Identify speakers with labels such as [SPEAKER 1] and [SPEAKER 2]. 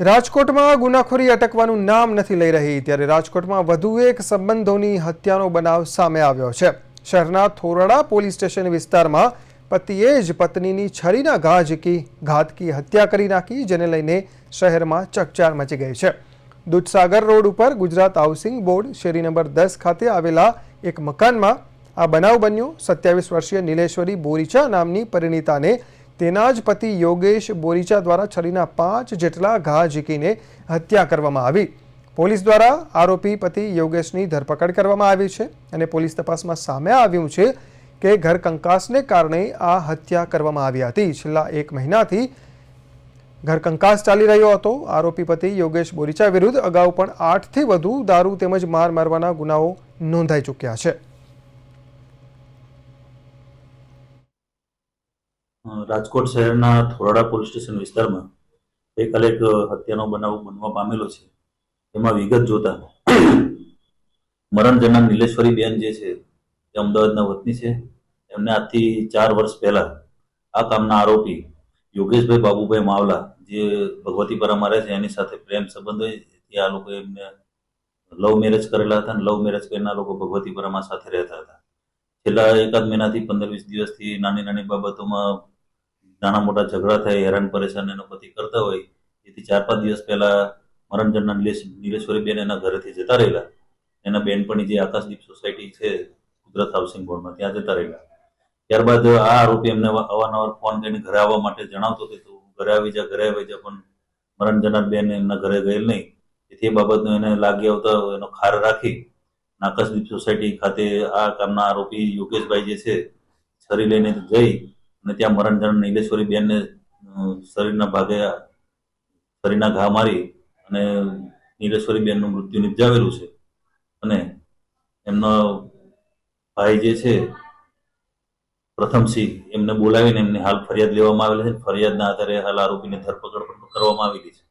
[SPEAKER 1] રાજકોટમાં ગુનાખોરી અટકવાનું નામ નથી લઈ રહી, ત્યારે રાજકોટમાં વધુ એક સંબંધોની હત્યાનો બનાવ સામે આવ્યો છે. શહેરના થોરડા પોલીસ સ્ટેશન વિસ્તારમાં પતિએ જ પત્નીની છરીના ઘા ઝીકી, ઘાતકી હત્યા કરી નાખી, જેને લઈને શહેરમાં ચકચાર મચી ગઈ છે. દૂધસાગર રોડ ઉપર ગુજરાત હાઉસિંગ બોર્ડ શેરી નંબર દસ ખાતે આવેલા એક મકાનમાં આ બનાવ બન્યો. સત્યાવીસ વર્ષીય નીલેશ્વરી બોરીચા નામની પરિણીતાને તેના જ પતિ યોગેશ બોરીચા દ્વારા છરીના પાંચ જેટલા ઘા ઝીકીને હત્યા કરવામાં આવી. પોલીસ દ્વારા આરોપી પતિ યોગેશની ધરપકડ કરવામાં આવી છે અને પોલીસ તપાસમાં સામે આવ્યું છે કે ઘર કંકાસને કારણે આ હત્યા કરવામાં આવી હતી. છેલ્લા એક મહિનાથી ઘર કંકાસ ચાલી રહ્યો હતો. આરોપી પતિ યોગેશ બોરીચા વિરુદ્ધ અગાઉ પણ આઠથી વધુ દારૂ તેમજ માર મારવાના ગુનાઓ નોંધાઈ ચૂક્યા છે.
[SPEAKER 2] રાજકોટ શહેરના થોરાડા પોલીસ સ્ટેશન વિસ્તારમાં ગઈકાલે એક હત્યાનો બનાવ બનવા પામેલો છે. એમાં વિગત જોતા મરણ જનાર નીલેશ્વરી બેન જે છે તે અમદાવાદના વતની છે. એમને આજથી ચાર વર્ષ પહેલા આ કામના આરોપી યોગેશભાઈ બાબુભાઈ માવલા, જે ભગવતીપરામાં રહે છે, એની સાથે પ્રેમ સંબંધ હોય, એ આ લોકો એમને લવ મેરેજ કરેલા હતા અને લવ મેરેજ કરીને લોકો ભગવતીપરામાં સાથે રહેતા હતા. છેલ્લા એકાદ મહિનાથી પંદર વીસ દિવસથી નાની નાની બાબતોમાં નાના મોટા ઝઘડા થાય, હેરાન પરેશાન એનો પતિ કરતા હોય એથી ચાર પાંચ દિવસ પહેલા મરણજનના નીલેશ નીલેશ્વરી બેન એના ઘરેથી જતા રહેલા. એના બેનપણી જે આકાશદીપ સોસાયટી છે, ગુજરાત હાઉસિંગ બોર્ડમાં, ત્યાં જતા રહેલા. ત્યારબાદ આ આરોપી એમને અવારનવાર ફોન કરીને ઘરે આવવા માટે જણાવતો કે તું ઘરે આવી જા, ઘરે આવી જા, પણ મરણજના બેન એમના ઘરે ગયેલ નહીં. તેથી એ બાબતનો એને લાગી આવતા એનો ખાર રાખી આકાશદીપ સોસાયટી ખાતે આ કામના આરોપી યોગેશભાઈ જે છે, છરી લઈને જઈ અને ત્યાં મરણ જરણ નીલેશ્વરી બેનને શરીરના ભાગે, શરીરના ઘા મારી અને નીલેશ્વરી બેનનું મૃત્યુ નિપજાવેલું છે. અને એમનો ભાઈ જે છે, પ્રથમસિંહ, એમને બોલાવીને એમની હાલ ફરિયાદ લેવામાં આવેલી છે. ફરિયાદના આધારે હાલ આરોપીની ધરપકડ પણ કરવામાં આવેલી છે.